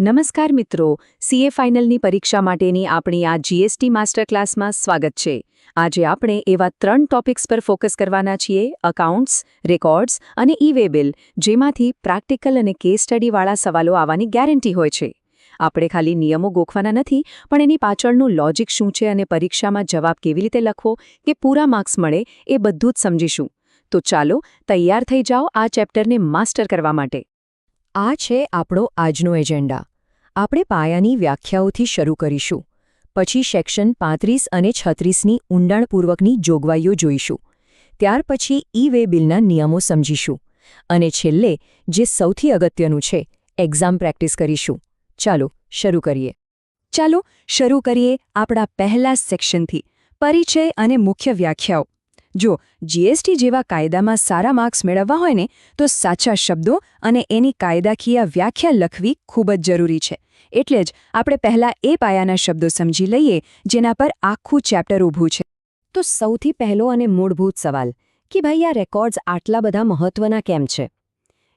નમસ્કાર મિત્રો સીએ ફાઇનલની પરીક્ષા માટેની આપણી આ જીએસટી માસ્ટર ક્લાસમાં સ્વાગત છે. આજે આપણે એવા ત્રણ ટોપિક્સ પર ફોકસ કરવાના છીએ અકાઉન્ટ્સ રેકોર્ડ્સ અને ઈ બિલ જેમાંથી પ્રેક્ટિકલ અને કેસ સ્ટડીવાળા સવાલો આવવાની ગેરંટી હોય છે. આપણે ખાલી નિયમો ગોખવાના નથી, પણ એની પાછળનું લોજિક શું છે અને પરીક્ષામાં જવાબ કેવી રીતે લખવો, કે પૂરા માર્ક્સ મળે, એ બધું જ સમજીશું. તો ચાલો, તૈયાર થઈ જાઓ આ ચેપ્ટરને માસ્ટર કરવા માટે. આ છે આપણો આજનો એજન્ડા આપણે પાયાની વ્યાખ્યાઓથી શરૂ કરીશું. પછી સેક્શન પાંત્રીસ અને છત્રીસની ઊંડાણપૂર્વકની જોગવાઈઓ જોઈશું. ત્યાર પછી ઈ વે બિલના નિયમો સમજીશું. અને છેલ્લે, જે સૌથી અગત્યનું છે, એક્ઝામ પ્રેક્ટિસ કરીશું. ચાલો, શરૂ કરીએ. ચાલો, શરૂ કરીએ આપણા પહેલા સેક્શનથી. પરિચય અને મુખ્ય વ્યાખ્યાઓ. જો જીએસટી જેવા કાયદામાં સારા માર્ક્સ મેળવવા હોય ને, તો સાચા શબ્દો અને એની કાયદાકીય વ્યાખ્યા લખવી ખૂબ જ જરૂરી છે. એટલે જ આપણે પહેલા એ પાયાના શબ્દો સમજી લઈએ, જેના પર આખું ચેપ્ટર ઊભું છે. તો સૌથી પહેલો અને મૂળભૂત સવાલ, કે ભાઈ આ રેકોર્ડ્સ આટલા બધા મહત્વના કેમ છે?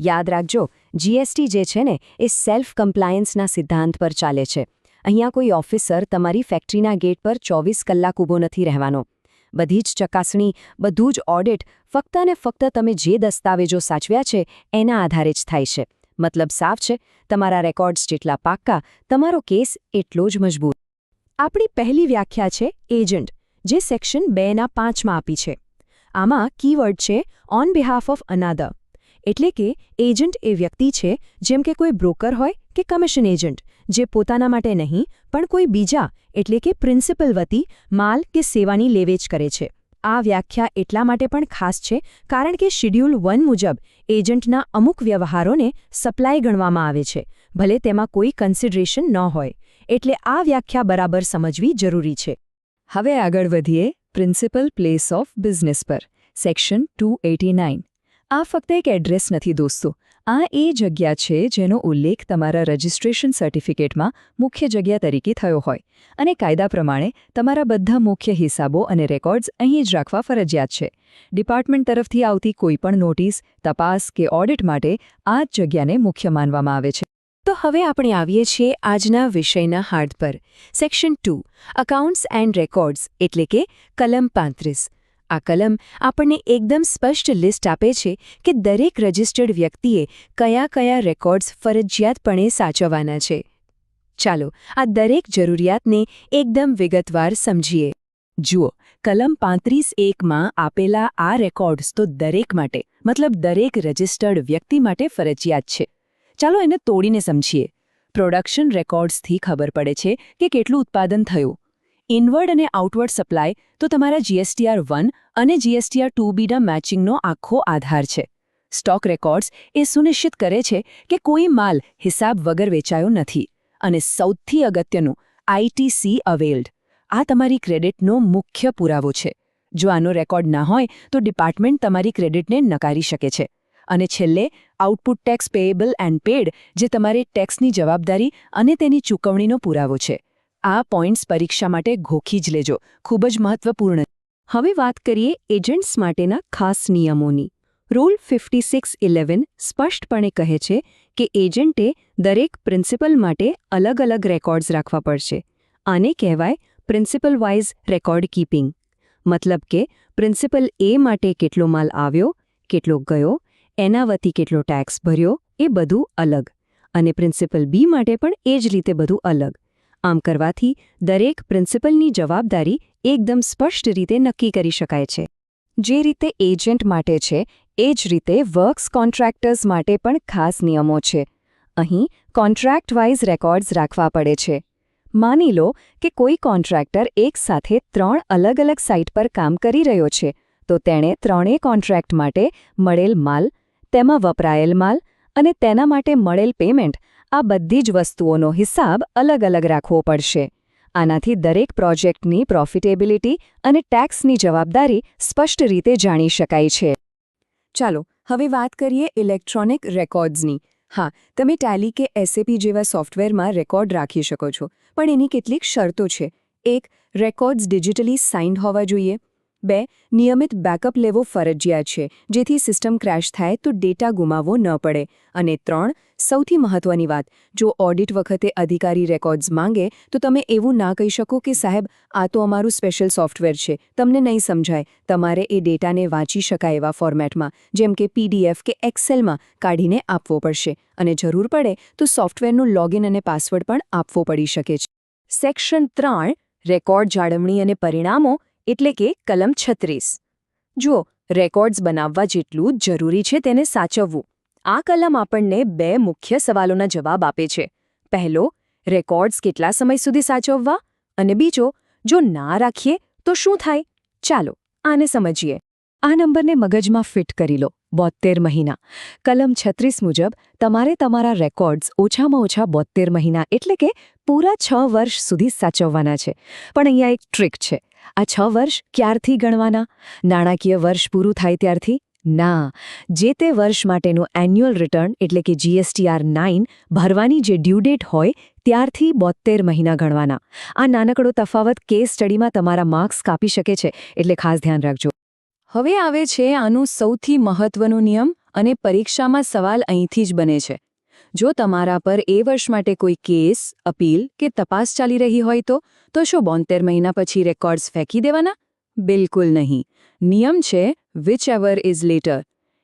યાદ રાખજો જીએસટી જે છે ને, એ સેલ્ફ કમ્પ્લાયન્સના સિદ્ધાંત પર ચાલે છે. અહીંયા કોઈ ઓફિસર તમારી ફેક્ટરીના ગેટ પર ચોવીસ કલાક ઊભો નથી રહેવાનો. બધી જ ચકાસણી, બધું જ ઓડિટ ફક્ત અને ફક્ત તમે જે દસ્તાવેજો સાચવ્યા છે, એના આધારે જ થાય છે. મતલબ સાફ છે, તમારા રેકોર્ડ્સ જેટલા પાક્કા, તમારો કેસ એટલો જ મજબૂત. આપણી પહેલી વ્યાખ્યા છે એજન્ટ જે સેક્શન બેના પાંચમાં આપી છે. આમાં કીવર્ડ છે ઓન બિહાફ ઓફ અનાદર એટલે કે એજન્ટ એ વ્યક્તિ છે, જેમ કે કોઈ બ્રોકર હોય કે કમિશન એજન્ટ જે પોતાના માટે નહીં, પણ કોઈ બીજા, એટલે કે પ્રિન્સિપલ વતી, માલ કે સેવાની લેવેચ કરે છે. આ વ્યાખ્યા એટલા માટે પણ ખાસ છે, કારણ કે શિડ્યુલ વન મુજબ એજન્ટના અમુક વ્યવહારોને સપ્લાય ગણવામાં આવે છે, ભલે તેમાં કોઈ કન્સિડરેશન ન હોય. એટલે આ વ્યાખ્યા બરાબર સમજવી જરૂરી છે. હવે આગળ વધીએ પ્રિન્સિપલ પ્લેસ ઓફ બિઝનેસ પર, સેક્શન ટુ આ ફક્ત એક એડ્રેસ નથી દોસ્તો આ એ જગ્યા છે જેનો ઉલ્લેખ તમારા રજિસ્ટ્રેશન સર્ટિફિકેટમાં મુખ્ય જગ્યા તરીકે થયો હોય. અને કાયદા પ્રમાણે, તમારા બધા મુખ્ય હિસાબો અને રેકોર્ડ્સ અહીં જ રાખવા ફરજિયાત છે. ડિપાર્ટમેન્ટ તરફથી આવતી કોઈપણ નોટિસ, તપાસ કે ઓડિટ માટે આ જ જગ્યાને મુખ્ય માનવામાં આવે છે. તો હવે આપણે આવીએ છીએ આજના વિષયના હાર્દ પર. Section two, accounts and records, એટલે કે કલમ પાંત્રીસ. આ કલમ આપણને એકદમ સ્પષ્ટ લિસ્ટ આપે છે કે દરેક રજિસ્ટર્ડ વ્યક્તિએ કયા કયા રેકોર્ડ્સ ફરજિયાતપણે સાચવવાના છે. ચાલો આ દરેક જરૂરિયાતને એકદમ વિગતવાર સમજીએ. જુઓ, કલમ પાંત્રીસ એકમાં આપેલા આ રેકોર્ડ્સ તો દરેક માટે, મતલબ દરેક રજિસ્ટર્ડ વ્યક્તિ માટે ફરજિયાત છે. ચાલો એને તોડીને સમજીએ. પ્રોડક્શન રેકોર્ડ્સથી ખબર પડે છે કે કેટલું ઉત્પાદન થયું. ઇનવર્ડ અને આઉટવર્ડ સપ્લાય, તો તમારા જીએસટીઆર વન અને જીએસટીઆર ટુ બીના મેચિંગનો આખો આધાર છે. સ્ટોક રેકોર્ડ્સ એ સુનિશ્ચિત કરે છે કે કોઈ માલ હિસાબ વગર વેચાયો નથી અને સૌથી અગત્યનું આઈટીસી અવેલ્ડ. આ તમારી ક્રેડિટનો મુખ્ય પુરાવો છે. જો આનો રેકોર્ડ ના હોય, તો ડિપાર્ટમેન્ટ તમારી ક્રેડિટને નકારી શકે છે. અને છેલ્લે, output tax payable and paid, જે તમારી ટેક્સની જવાબદારી અને તેની ચૂકવણીનો પુરાવો છે. આ પોઈન્ટ્સ પરીક્ષા માટે ઘોખી જ લેજો. ખૂબ જ મહત્વપૂર્ણ. હવે વાત કરીએ એજન્ટ્સ માટેના ખાસ નિયમોની. રૂલ ફિફ્ટી સિક્સ ઇલેવન સ્પષ્ટપણે કહે છે કે એજન્ટે દરેક પ્રિન્સિપલ માટે અલગ અલગ રેકોર્ડ્સ રાખવા પડશે. આને કહેવાય પ્રિન્સિપલ વાઇઝ રેકોર્ડ કીપિંગ. મતલબ કે પ્રિન્સિપલ એ માટે કેટલો માલ આવ્યો, કેટલો ગયો એના વતી કેટલો ટેક્સ ભર્યો એ બધું અલગ. અને પ્રિન્સિપલ બી માટે પણ એ જ રીતે બધું અલગ. આમ કરવાથી દરેક પ્રિન્સિપલની જવાબદારી એકદમ સ્પષ્ટ રીતે નક્કી કરી શકાય છે. જે રીતે એજન્ટ માટે છે, એ જ રીતે વર્ક્સ કોન્ટ્રાક્ટર્સ માટે પણ ખાસ નિયમો છે. અહીં કોન્ટ્રાક્ટ વાઇઝ રેકોર્ડ્સ રાખવા પડે છે. માની લો કે કોઈ કોન્ટ્રાક્ટર એક સાથે ત્રણ અલગ અલગ સાઇટ પર કામ કરી રહ્યો છે, તો તેણે ત્રણેય કોન્ટ્રાક્ટ માટે મળેલ માલ, તેમાં વપરાયેલ માલ અને તેના માટે મળેલ પેમેન્ટ આ બધી જ વસ્તુઓનો હિસાબ અલગ અલગ રાખવો પડશે. આનાથી દરેક પ્રોજેક્ટની પ્રોફિટેબિલિટી અને ટેક્સની જવાબદારી સ્પષ્ટ રીતે જાણી શકાય છે. ચાલો, હવે વાત કરીએ ઇલેક્ટ્રોનિક રેકોર્ડ્સની. હા, તમે ટેલી કે એસએપી જેવા સોફ્ટવેરમાં રેકોર્ડ રાખી શકો છો, પણ એની કેટલીક શરતો છે. એક, રેકોર્ડ્સ ડિજિટલી સાઇન્ડ હોવા જોઈએ. બે, નિયમિત બેકઅપ લેવો ફરજિયાત છે. જેથી સિસ્ટમ ક્રેશ થાય તો ડેટા ગુમાવવો ન પડે. અને ત્રણ, સૌથી મહત્વની વાત, જો ઓડિટ વખતે અધિકારી રેકોર્ડ્સ માંગે, તો તમે એવું ના કહી શકો કે, સાહેબ, આ તો અમારું સ્પેશિયલ સોફ્ટવેર છે. તમને નહીં સમજાય. તમારે એ ડેટાને વાંચી શકાય એવા ફોર્મેટમાં, જેમ કે પીડીએફ કે એક્સેલમાં, કાઢીને આપવો પડશે. અને જરૂર પડે તો સોફ્ટવેરનું લોગિન અને પાસવર્ડ પણ આપવો પડી શકે છે. સેક્શન ત્રણ, રેકોર્ડ જાળવણી અને પરિણામો એટલે કે કલમ છત્રીસ. જુઓ, રેકોર્ડ્સ બનાવવા જેટલું જરૂરી છે તેને સાચવવું. આ કલમ આપણને બે મુખ્ય સવાલોના જવાબ આપે છે. પહેલો, રેકોર્ડ્સ કેટલા સમય સુધી સાચવવા? અને બીજો, જો ના રાખીએ, તો શું થાય? ચાલો, આને સમજીએ. આ નંબરને મગજમાં ફિટ કરી લો. બોત્તેર મહિના. કલમ છત્રીસ મુજબ, તમારે તમારા રેકોર્ડ્સ ઓછામાં ઓછા બોત્તેર મહિના એટલે કે પૂરા છ વર્ષ સુધી સાચવવાના છે. પણ અહીંયા એક ટ્રીક છે. આ છ વર્ષ ક્યારથી ગણવાના? નાણાકીય વર્ષ પૂરું થાય ત્યારથી? ના. જે તે વર્ષ માટેનું એન્યુઅલ રિટર્ન એટલે કે જીએસટીઆર નાઇન ભરવાની જે ડ્યુ ડેટ હોય, ત્યારથી બોત્તેર મહિના ગણવાના. આ નાનકડો તફાવત કેસ સ્ટડીમાં તમારા માર્ક્સ કાપી શકે છે, એટલે ખાસ ધ્યાન રાખજો. હવે આવે છે આનું સૌથી મહત્વનો નિયમ અને પરીક્ષામાં સવાલ અહીંથી જ બને છે. જો તમારા પર એ વર્ષ માટે કોઈ કેસ, અપીલ કે તપાસ ચાલી રહી હોય તો તો શું બોતેર મહિના પછી રેકોર્ડ્સ ફેંકી દેવાના? બિલકુલ નહીં. નિયમ છે વિચ એવર ઇઝ લેટર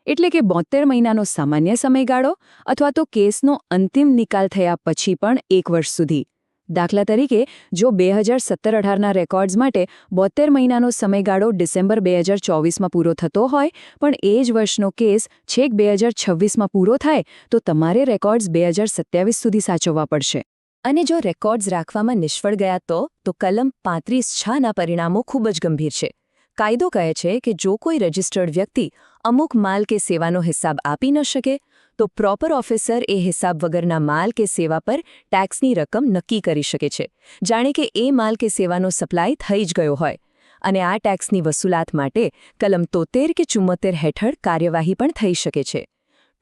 એટલે કે બોતેર મહિનાનો સામાન્ય સમયગાળો અથવા તો કેસનો અંતિમ નિકાલ થયા પછી પણ એક વર્ષ સુધી. દાખલા તરીકે, જો બે હજાર સત્તર અઢારના રેકોર્ડ્સ માટે બોતેર મહિનાનો સમયગાળો ડિસેમ્બર બે હજાર ચોવીસમાં પૂરો થતો હોય, પણ એ જ વર્ષનો કેસ છેક બે હજાર છવ્વીસમાં પૂરો થાય, તો તમારે રેકોર્ડ્સ બે હજાર સત્યાવીસ સુધી સાચવવા પડશે. અને જો રેકોર્ડ્સ રાખવામાં નિષ્ફળ ગયા તો તો કલમ પાંત્રીસ છના પરિણામો ખૂબ જ ગંભીર છે. કાયદો કહે છે કે જો કોઈ રજિસ્ટર્ડ વ્યક્તિ અમુક માલ કે સેવાનો હિસાબ આપી ન શકે તો પ્રોપર ઓફિસર એ હિસાબ વગરના માલ કે સેવા પર ટેક્સની રકમ નક્કી કરી શકે છે. જાણે કે એ માલ કે સેવાનો સપ્લાય થઈ જ ગયો હોય. અને આ ટેક્સની વસૂલાત માટે કલમ તોતેર કે ચુમ્મોતેર હેઠળ કાર્યવાહી પણ થઈ શકે છે.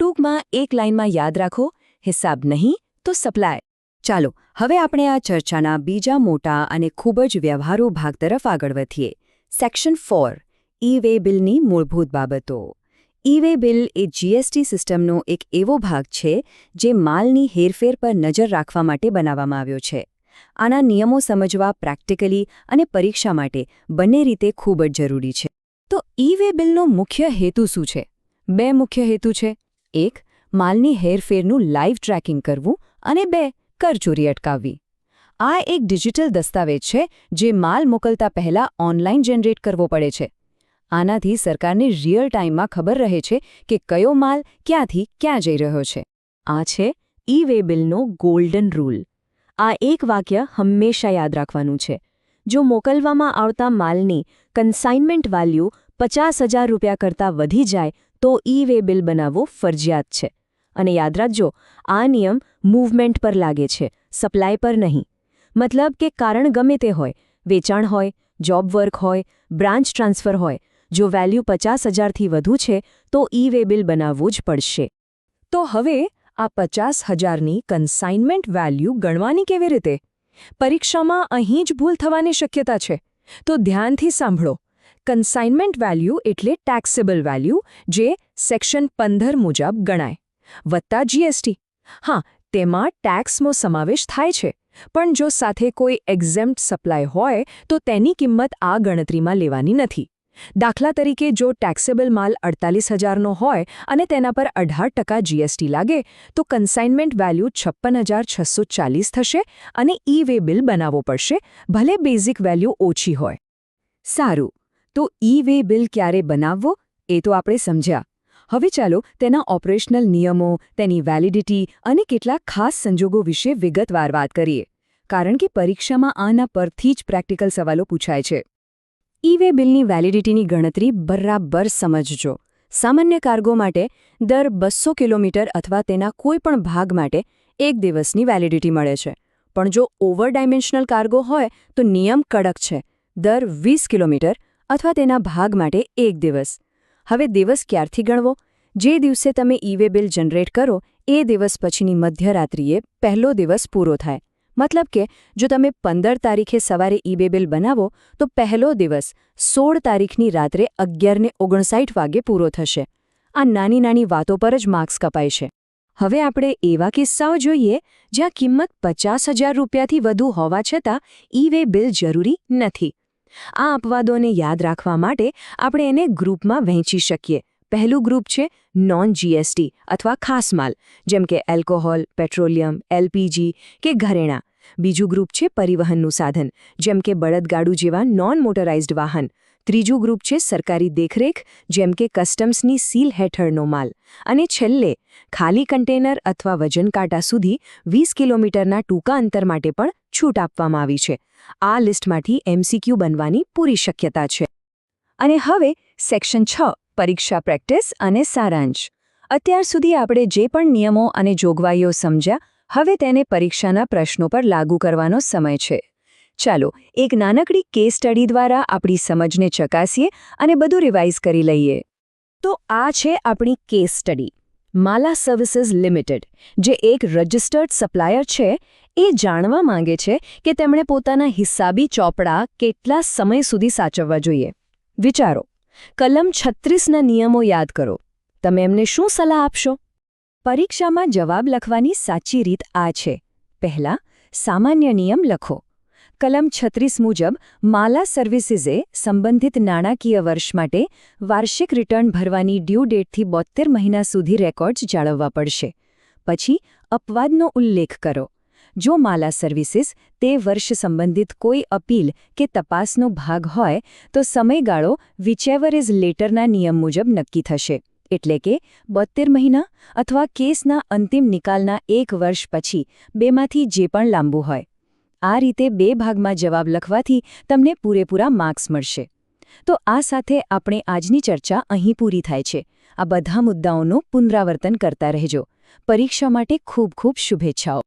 ટૂંકમાં એક લાઇનમાં યાદ રાખો, હિસાબ નહીં તો સપ્લાય ચાલો, હવે આપણે આ ચર્ચાના બીજા મોટા અને ખૂબ જ વ્યવહારુ ભાગ તરફ આગળ વધીએ. સેક્શન ફોર ઈ વે બિલની મૂળભૂત બાબતો. ઈ વે બિલ એ જીએસટી સિસ્ટમનો એક એવો ભાગ છે જે માલની હેરફેર પર નજર રાખવા માટે બનાવવામાં આવ્યો છે. આના નિયમો સમજવા, પ્રેક્ટિકલી અને પરીક્ષા માટે બંને રીતે ખૂબ જ જરૂરી છે. તો ઈ બિલનો મુખ્ય હેતુ શું છે? બે મુખ્ય હેતુ છે. એક, માલની હેરફેરનું લાઇવ ટ્રેકિંગ કરવું અને બે, કરચોરી અટકાવવી. આ એક ડિજિટલ દસ્તાવેજ છે જે માલ મોકલતા પહેલા ઓનલાઈન જનરેટ કરવો પડે છે. આનાથી સરકારને રિયલ ટાઈમમાં ખબર રહે છે કે કયો માલ ક્યાંથી ક્યાં જઈ રહ્યો છે. આ છે ઈ વે બિલનો ગોલ્ડન રૂલ આ એક વાક્ય હંમેશા યાદ રાખવાનું છે. જો મોકલવામાં આવતા માલની કન્સાઇનમેન્ટ વેલ્યુ પચાસ હજાર રૂપિયા કરતાં વધી જાય, તો ઈ વે બિલ બનાવવો ફરજિયાત છે. અને યાદ રાખજો, આ નિયમ મૂવમેન્ટ પર લાગે છે સપ્લાય પર નહીં. મતલબ કે કારણ ગમે તે હોય, વેચાણ હોય જોબ વર્ક હોય બ્રાન્ચ ટ્રાન્સફર હોય જો વેલ્યુ પચાસ હજારથી વધુ છે, તો ઈ વે બિલ બનાવવું જ પડશે. તો હવે આ પચાસ હજારની કન્સાઇનમેન્ટ વેલ્યુ ગણવાની કેવી રીતે? પરીક્ષામાં અહીં જ ભૂલ થવાની શક્યતા છે. તો ધ્યાનથી સાંભળો. કન્સાઇનમેન્ટ વેલ્યુ એટલે ટેક્સેબલ વેલ્યુ જે સેક્શન પંદર મુજબ ગણાય. વત્તા જીએસટી હા, તેમાં ટેક્સનો સમાવેશ થાય છે. પણ જો સાથે કોઈ એક્ઝેમ્પ્ટ સપ્લાય હોય, તો તેની કિંમત આ ગણતરીમાં લેવાની નથી. દાખલા તરીકે, જો ટેક્સેબલ માલ અડતાલીસ હજારનો હોય અને તેના પર અઢાર ટકા જીએસટી લાગે, તો કન્સાઇનમેન્ટ વેલ્યુ છપ્પન હજાર છસો ચાલીસ થશે અને ઈ વે બિલ બનાવવો પડશે, ભલે બેઝિક વેલ્યુ ઓછી હોય. સારું, તો ઈ વે બિલ ક્યારે બનાવવો? એ તો આપણે સમજ્યા. હવે ચાલો તેના ઓપરેશનલ નિયમો, તેની વેલિડિટી અને કેટલાક ખાસ સંજોગો વિશે વિગતવાર વાત કરીએ. કારણ કે પરીક્ષામાં આના પરથી જ પ્રેક્ટિકલ સવાલો પૂછાય છે. ઈ વે બિલની વેલિડિટીની ગણતરી બરાબર સમજજો. સામાન્ય કાર્ગો માટે દર બસો કિલોમીટર અથવા તેના કોઈપણ ભાગ માટે એક દિવસની વેલિડિટી મળે છે. પણ જો ઓવર ડાયમેન્શનલ કાર્ગો હોય તો નિયમ કડક છે. દર વીસ કિલોમીટર અથવા તેના ભાગ માટે એક દિવસ. હવે દિવસ ક્યારથી ગણવો? જે દિવસે તમે ઈવે બિલ જનરેટ કરો, એ દિવસ પછીની મધ્યરાત્રિએ પહેલો દિવસ પૂરો થાય. મતલબ કે, જો તમે પંદર તારીખે સવારે ઈબે બિલ બનાવો, તો પહેલો દિવસ, સોળ તારીખની રાત્રે અગિયારને ઓગણસાઠ વાગે પૂરો થશે. આ નાની નાની વાતો પર જ માર્ક્સ કપાય છે. હવે આપણે એવા કિસ્સાઓ જોઈએ, જ્યાં કિંમત પચાસ હજાર રૂપિયાથી વધુ હોવા છતાં ઈ વે બિલ જરૂરી નથી. આ અપવાદોને યાદ રાખવા માટે આપણે એને ગ્રુપમાં વહેંચી શકીએ. પહેલું ગ્રુપ છે નોન જીએસટી અથવા ખાસ માલ, જેમ કે એલ્કોહોલ, પેટ્રોલિયમ એલપીજી કે ઘરેણાં. બીજું ગ્રુપ છે પરિવહનનું સાધન, જેમ કે બળદગાડું જેવા નોન મોટરાઇઝ્ડ વાહન. ત્રીજું ગ્રુપ છે સરકારી દેખરેખ, જેમ કે કસ્ટમ્સની સીલ હેઠળનો માલ. અને છેલ્લે, ખાલી કન્ટેનર અથવા વજન કાંટા સુધી વીસ કિલોમીટરના ટૂંકા અંતર માટે પણ છૂટ આપવામાં આવી છે. આ લિસ્ટમાંથી એમસીક્યુ બનવાની પૂરી શક્યતા છે. અને હવે સેક્શન છ. પરીક્ષા પ્રેક્ટિસ અને સારાંશ. અત્યાર સુધી આપણે જે પણ નિયમો અને જોગવાઈઓ સમજ્યા, હવે તેને પરીક્ષાના પ્રશ્નો પર લાગુ કરવાનો સમય છે. ચાલો, એક નાનકડી કેસ સ્ટડી દ્વારા આપણી સમજને ચકાસીએ અને બધું રિવાઇઝ કરી લઈએ. તો આ છે આપણી case study Mala services limited જે એક રજિસ્ટર્ડ સપ્લાયર છે, એ જાણવા માંગે છે કે તેમણે પોતાના હિસાબી ચોપડા કેટલા સમય સુધી સાચવવા જોઈએ. વિચારો કલમ છત્રીસના નિયમો યાદ કરો. તમે એમને શું સલાહ આપશો? પરીક્ષામાં જવાબ લખવાની સાચી રીત આ છે. પહેલા, સામાન્ય નિયમ લખો. કલમ છત્રીસ મુજબ, માલા સર્વિસીસે સંબંધિત નાણાકીય વર્ષ માટે વાર્ષિક રિટર્ન ભરવાની ડ્યુ ડેટથી બોત્તેર મહિના સુધી રેકોર્ડ્સ જાળવવા પડશે. પછી, અપવાદનો ઉલ્લેખ કરો. જો માલા સર્વિસીસ તે વર્ષ સંબંધિત કોઈ અપીલ કે તપાસનો ભાગ હોય, તો સમયગાળો વિચેવર ઇઝ લેટરના નિયમ મુજબ નક્કી થશે. એટલે કે બોતેર મહિના અથવા કેસના અંતિમ નિકાલના એક વર્ષ પછી બેમાંથી જે પણ લાંબુ હોય. આ રીતે બે ભાગમાં જવાબ લખવાથી તમને પૂરેપૂરા માર્ક્સ મળશે. તો આ સાથે આપણે આજની ચર્ચા અહીં પૂરી થાય છે. આ બધા મુદ્દાઓનું પુનરાવર્તન કરતા રહેજો. પરીક્ષા માટે ખૂબ ખૂબ શુભેચ્છાઓ.